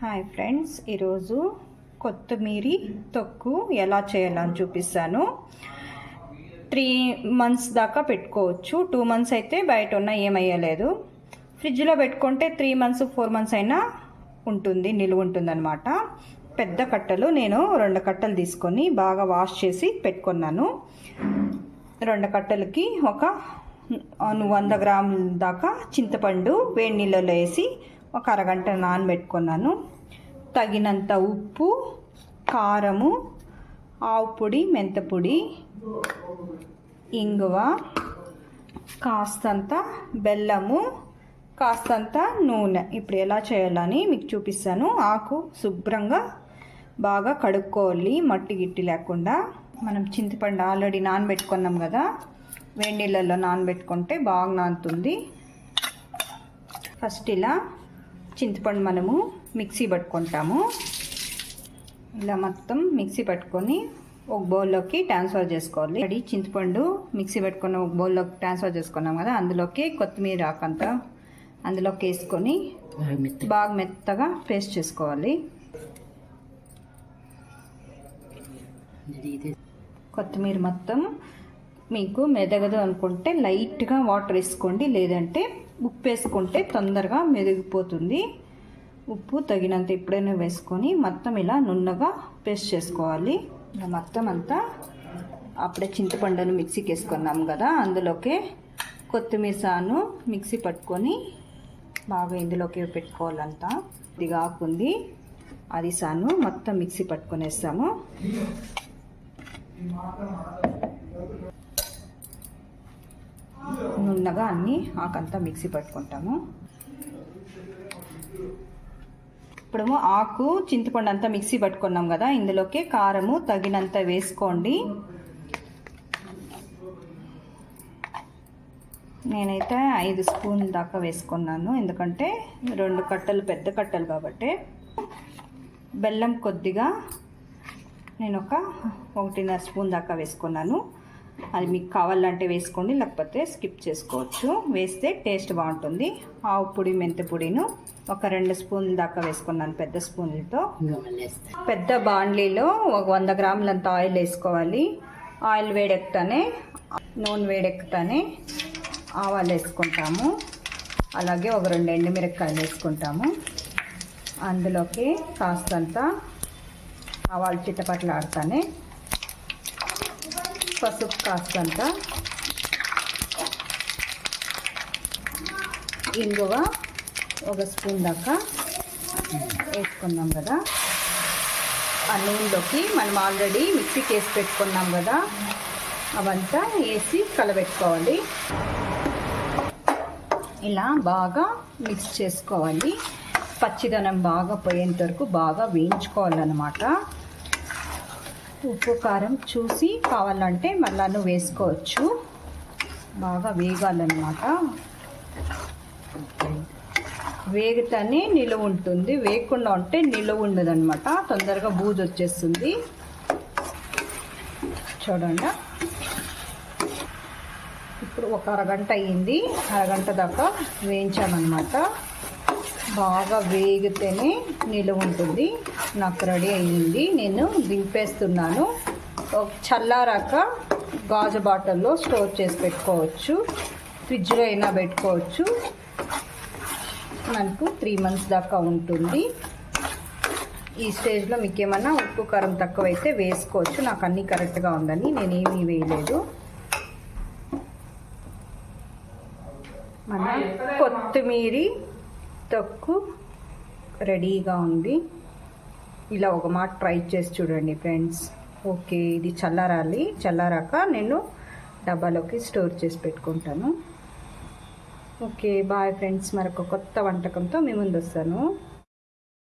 Hi friends ఈరోజు కొత్తిమీరి తొక్కు ఎలా చేయాలని చూపిస్తాను. త్రీ మంత్స్ దాకా పెట్టుకోవచ్చు. టూ మంత్స్ అయితే బయట ఉన్న ఏమయ్యలేదు. ఫ్రిడ్జ్లో పెట్టుకుంటే త్రీ మంత్స్ ఫోర్ మంత్స్ అయినా ఉంటుంది నిలువ ఉంటుందన్నమాట. పెద్ద కట్టలు నేను రెండు కట్టలు తీసుకొని బాగా వాష్ చేసి పెట్టుకున్నాను. రెండు కట్టలకి ఒక వంద గ్రాముల దాకా చింతపండు వేడి నీళ్ళలో వేసి ఒక అరగంట నానబెట్టుకున్నాను. తగినంత ఉప్పు కారము ఆవు పొడి మెంతపొడి ఇంగువ కాస్తంత బెల్లము కాస్తంత నూనె. ఇప్పుడు ఎలా చేయాలని మీకు చూపిస్తాను. ఆకు శుభ్రంగా బాగా కడుక్కోవాలి. మట్టి గిట్టి లేకుండా. మనం చింతపండు ఆల్రెడీ నానబెట్టుకున్నాం కదా. వేడి నీళ్ళల్లో నానబెట్టుకుంటే బాగా నానుతుంది. ఫస్ట్ ఇలా చింతపండు మనము మిక్సీ పట్టుకుంటాము. ఇలా మొత్తం మిక్సీ పట్టుకొని ఒక బౌల్లోకి ట్రాన్స్ఫర్ చేసుకోవాలి. అది చింతపండు మిక్సీ పెట్టుకుని ఒక బౌల్లోకి ట్రాన్స్ఫర్ చేసుకున్నాం కదా అందులోకి కొత్తిమీర ఆకంతా అందులోకి వేసుకొని బాగా మెత్తగా. పేస్ట్ చేసుకోవాలి. కొత్తిమీర మొత్తం మీకు మెదగదు అనుకుంటే లైట్గా వాటర్ వేసుకోండి లేదంటే ఉప్పు వేసుకుంటే తొందరగా మెదిగిపోతుంది. ఉప్పు తగినంత ఎప్పుడైనా వేసుకొని మొత్తం ఇలా నున్నగా పేస్ట్ చేసుకోవాలి. ఇలా మొత్తం అంతా అప్పుడే చింతపండును మిక్సీకి వేసుకున్నాం కదా అందులోకి కొత్తిమీర సాను మిక్సీ పట్టుకొని బాగా ఇందులోకి పెట్టుకోవాలంతా. ఇది కాకుంది అది సాను మొత్తం మిక్సీ పట్టుకొనేస్తాము. నున్నగా అన్నీ ఆకంతా మిక్సీ పట్టుకుంటాము. ఇప్పుడు ఆకు చింతపండు అంతా మిక్సీ పట్టుకున్నాం కదా ఇందులోకి కారము తగినంత వేసుకోండి. నేనైతే ఐదు స్పూన్ దాకా వేసుకున్నాను ఎందుకంటే రెండు కట్టలు పెద్ద కట్టలు కాబట్టి. బెల్లం కొద్దిగా నేను ఒక ఒకటిన్నర స్పూన్ దాకా వేసుకున్నాను. అది మీకు కావాలంటే వేసుకోండి లేకపోతే స్కిప్ చేసుకోవచ్చు. వేస్తే టేస్ట్ బాగుంటుంది. ఆవు పొడి మెంతి పొడిను ఒక రెండు స్పూన్ల దాకా వేసుకున్నాను పెద్ద స్పూన్లతో. పెద్ద బాండ్లీలో ఒక వంద గ్రాములంత ఆయిల్ వేసుకోవాలి. ఆయిల్ వేడెక్కుతానే నూనె వేడెక్కుతానే ఆవాలు వేసుకుంటాము. అలాగే ఒక రెండు ఎండుమిరపకాయలు వేసుకుంటాము. అందులోకి కాస్తంత ఆవాలు చిట్టపట్లు ఆడతానే పసుపు కాస్తంత. ఇంగువ ఒక స్పూన్ దాకా వేసుకున్నాం కదా. ఆ నూనెలోకి మనం ఆల్రెడీ మిక్సీకి వేసి పెట్టుకున్నాం కదా. అవంతా వేసి కలబెట్టుకోవాలి. ఇలా బాగా మిక్స్ చేసుకోవాలి. పచ్చిదనం బాగా పోయేంత వరకు బాగా వేయించుకోవాలన్నమాట. ఉప్పు కారం చూసి కావాలంటే మళ్ళాను వేసుకోవచ్చు. బాగా వేగాలన్నమాట. వేగితేనే నిలువ ఉంటుంది. వేయకుండా ఉంటే నిలువ ఉండదనమాట తొందరగా బూజు వచ్చేస్తుంది. చూడండి. ఇప్పుడు ఒక అరగంట అయ్యింది. అరగంట దాకా వేయించామన్నమాట. బాగా వేగితేనే నిలువ ఉంటుంది. నాకు రెడీ అయ్యింది. నేను దింపేస్తున్నాను. చల్లారాక గాజు బాటిల్లో స్టోర్ చేసి పెట్టుకోవచ్చు. ఫ్రిడ్జ్లో అయినా పెట్టుకోవచ్చు. మనకు త్రీ మంత్స్ దాకా ఉంటుంది. ఈ స్టేజ్లో మీకు ఏమన్నా ఉప్పు కారం తక్కువైతే వేసుకోవచ్చు. నాకు అన్నీ కరెక్ట్గా ఉందని నేనేమీ వేయలేదు. మన కొత్తిమీరి తొక్కు రెడీగా ఉంది. ఇలా ఒక మాట ట్రై చేసి చూడండి ఫ్రెండ్స్. ఓకే ఇది చల్లారాలి. చల్లారాక నేను డబ్బాలోకి స్టోర్ చేసి పెట్టుకుంటాను. Okay bye friends. మరొక కొత్త వంటకంతో మీ ముందు వస్తాను.